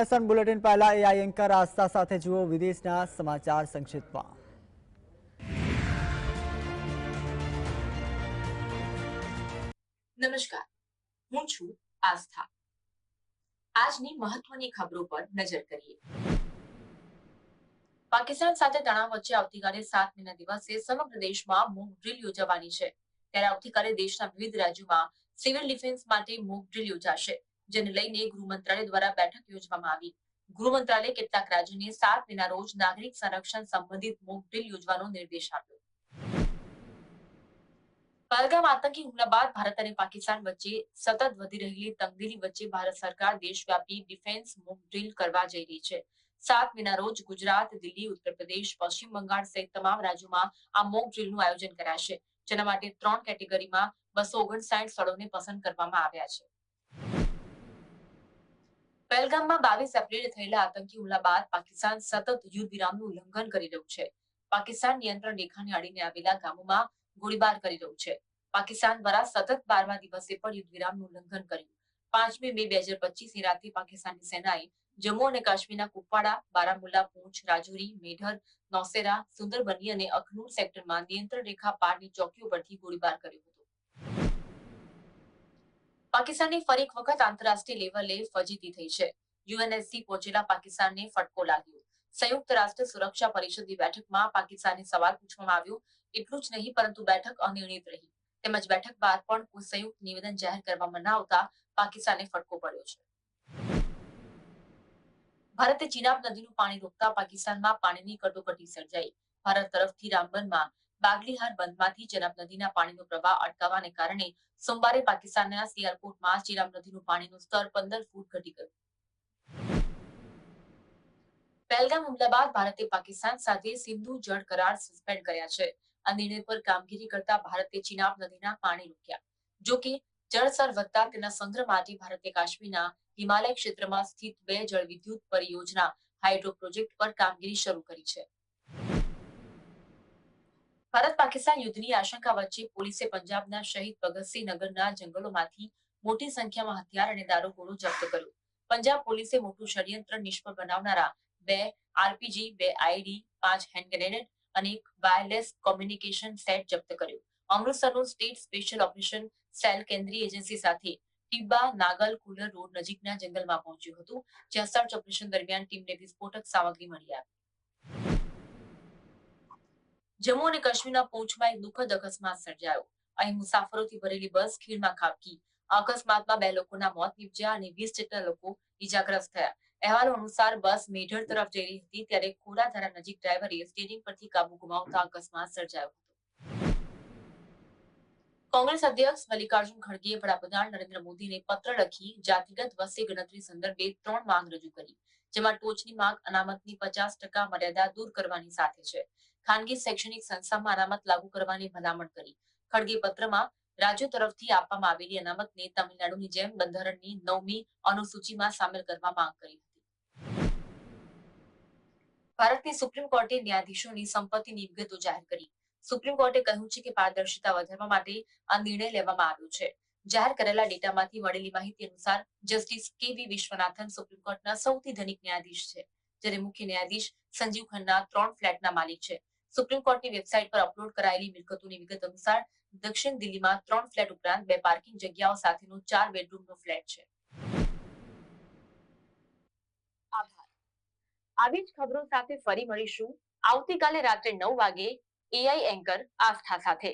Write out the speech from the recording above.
એસન bulletin પહેલા AI anchor Aastha સાથે જુઓ વિદેશના સમાચાર સંક્ષિપ્તમાં. નમસ્કાર, હું છું આસ્થા. આજની મહત્વની ખબરો પર નજર કરીએ. પાકિસ્તાન સાથે તણાવ વચ્ચે આવતીકાલે સાત મેના દિવસે સમગ્ર દેશમાં મોક ડ્રીલ યોજાવાની છે. ત્યારે આવતીકાલે દેશના વિવિધ રાજ્યોમાં સિવિલ ડિફેન્સ માટે મોક ડ્રીલ યોજાશે. જેને લઈને ગૃહ મંત્રાલય દ્વારા બેઠક યોજવામાં આવી. ગૃહ મંત્રાલયે કેટલાક રાજ્યોને સાત મેના રોજ નાગરિક સંરક્ષણ સંબંધિત મોક યોજવાનો નિર્દેશ આપ્યો. પહેલગામ આતંકી હુમલા બાદ ભારત અને પાકિસ્તાન વચ્ચે સતત વધી રહેલી તંગદીલી વચ્ચે ભારત સરકાર દેશવ્યાપી ડિફેન્સ મોક ડ્રીલ કરવા જઈ રહી છે. સાત મેના રોજ ગુજરાત, દિલ્હી, ઉત્તર પ્રદેશ, પશ્ચિમ બંગાળ સહિત તમામ રાજ્યોમાં આ મોક ડ્રીલનું આયોજન કરાશે, જેના માટે ત્રણ કેટેગરીમાં બસો ઓગણસાઠ સ્થળોને પસંદ કરવામાં આવ્યા છે. પહેલગામમાં બાવીસ એપ્રિલે થયેલા આતંકી હુમલા બાદ પાકિસ્તાન સતત યુદ્ધ વિરામનું ઉલ્લંઘન કરી રહ્યું છે. પાકિસ્તાન નિયંત્રણ રેખાને અડીને આવેલા ગામોમાં ગોળીબાર કરી રહ્યું છે. પાકિસ્તાન દ્વારા સતત બારમા દિવસે પણ યુદ્ધ વિરામનું ઉલ્લંઘન કર્યું. પાંચમી મે બે હજાર પચીસની રાતે પાકિસ્તાની સેનાએ જમ્મુ અને કાશ્મીરના કુપવાડા, બારામુલ્લા, પૂંછ, રાજૌરી, મેઢર, નૌસેરા, સુંદરબની અને અખનૂર સેક્ટરમાં નિયંત્રણ રેખા પારની ચોકીઓ પરથી ગોળીબાર કર્યો પાકિસ્તાનની ફરી એક વખત આંતરરાષ્ટ્રીય લેવલે ફજીતી થઈ છે. યુએનએસસી પહોંચેલા પાકિસ્તાનને ફટકો લાગ્યો. સંયુક્ત રાષ્ટ્ર સુરક્ષા પરિષદની બેઠકમાં પાકિસ્તાનને સવાલ પૂછવામાં આવ્યો. એટલું જ નહીં, પરંતુ બેઠક અનિર્ણિત રહી. તેમજ બેઠક બાદ પણ સંયુક્ત નિવેદન જાહેર કરવામાં ન આવતા પાકિસ્તાને ફટકો પડ્યો છે. ભારતે ચિનાબ નદીનું પાણી રોકતા પાકિસ્તાનમાં પાણીની કટોકટી સર્જાઈ. ભારત તરફથી રામબનમાં બાગલીહાર બંધમાંથી ચિનાબ નદીના પાણીનો પ્રવાહ અટકાવવાને કારણે સોમવારે પાકિસ્તાનના સિયાલકોટમાં ચિનાબ નદીનું પાણીનું સ્તર પંદર ફૂટ ઘટી ગયું. પહેલગામ હુમલા બાદ ભારતે પાકિસ્તાન સાથે સિંધુ જળ કરાર સસ્પેન્ડ કર્યા છે. આ નિર્ણય પર કામગીરી કરતા ભારતે ચિનાબ નદીના પાણી રોક્યા. જો કે જળસ્તર વધતા તેના સંગ્રહ માટે ભારતે કાશ્મીરના હિમાલય ક્ષેત્રમાં સ્થિત બે જળ વિદ્યુત પરિયોજના હાઇડ્રો પ્રોજેક્ટ પર કામગીરી શરૂ કરી છે. ભારત પાકિસ્તાન યુદ્ધની આશંકા વચ્ચે પોલીસે પંજાબના શહીદ ભગતસિંહ નગરના જંગલોમાંથી મોટી સંખ્યામાં હથિયાર અને દારૂગોળો જપ્ત કર્યો. પંજાબ પોલીસે મોટું ષડયંત્ર નિષ્ફળ બનાવનારા બે આરપીજી, બે આઈડી, પાંચ હેન્ડ ગ્રેનેડ અને એક વાયરલેસ કોમ્યુનિકેશન સેટ જપ્ત કર્યો. અમૃતસરનું સ્ટેટ સ્પેશિયલ ઓપરેશન સેલ કેન્દ્રીય એજન્સી સાથે ટીબા નાગલ કુલર રોડ નજીકના જંગલમાં પહોંચ્યું હતું, જ્યાં સર્ચ ઓપરેશન દરમિયાન ટીમને વિસ્ફોટક સામગ્રી મળી આવી. જમ્મુ અને કાશ્મીરના પોંચમાં એક દુઃખદ અકસ્માત સર્જાયો. અહીં મુસાફરોથી ભરેલી બસ ખીણમાં ખાબકી. આ અકસ્માતમાં બે લોકોના મોત નીપજ્યા અને વીસ જેટલા લોકો ઈજાગ્રસ્ત થયા. અહેવાલો અનુસાર બસ મેઢર તરફ જઈ રહી હતી, ત્યારે ખોડાધારા નજીક ડ્રાઈવરે સ્ટેરિંગ પરથી કાબુ ગુમાવતા અકસ્માત સર્જાયો હતો. કોંગ્રેસ અધ્યક્ષ મલ્લિકાર્જુન ખડગેએ વડાપ્રધાન નરેન્દ્ર મોદીને પત્ર લખી જાતિગત વસ્તી ગણતરી સંદર્ભે ત્રણ માંગ રજૂ કરી, જેમાં ટોચની માંગ અનામતની પચાસ ટકા મર્યાદા દૂર કરવાની સાથે છે. ખાનગી શૈક્ષણિક સંસ્થામાં અનામત લાગુ કરવાની ભલામણ કરી. ખડગે પત્રમાં, રાજ્યો તરફથી આપવામાં આવેલી અનામતને તમિલનાડુની જેમ બંધારણની નવમી અનુસૂચિમાં સામેલ કરવા માંગ કરી હતી. ભારતની સુપ્રીમ કોર્ટે ન્યાયાધીશોની સંપત્તિની વિગતો જાહેર કરી. સુપ્રીમ કોર્ટે કહ્યું છે કે પારદર્શિતા વધારવા માટે આ નિર્ણય લેવામાં આવ્યો છે. જાહેર કરેલા ડેટામાંથી મળેલી માહિતી અનુસાર જસ્ટિસ કે વી વિશ્વનાથન સુપ્રીમ કોર્ટના સૌથી ધનિક ન્યાયાધીશ છે. જ્યારે મુખ્ય ન્યાયાધીશ સંજીવ ખન્ના ત્રણ ફ્લેટના માલિક છે. સુપ્રીમ કોર્ટની વેબસાઇટ પર અપલોડ કરાયેલી મિલકતોની વિગત અનુસાર દક્ષિણ દિલ્હીમાં ત્રણ ફ્લેટ ઉપરાંત બે પાર્કિંગ જગ્યાઓ સાથેનો ચાર બેડરૂમનો ફ્લેટ છે. આભાર. આવી જ ખબરો સાથે ફરી મળીશું. આવતીકાલે રાત્રે નવ વાગે એઆઈ એન્કર આસ્થા સાથે.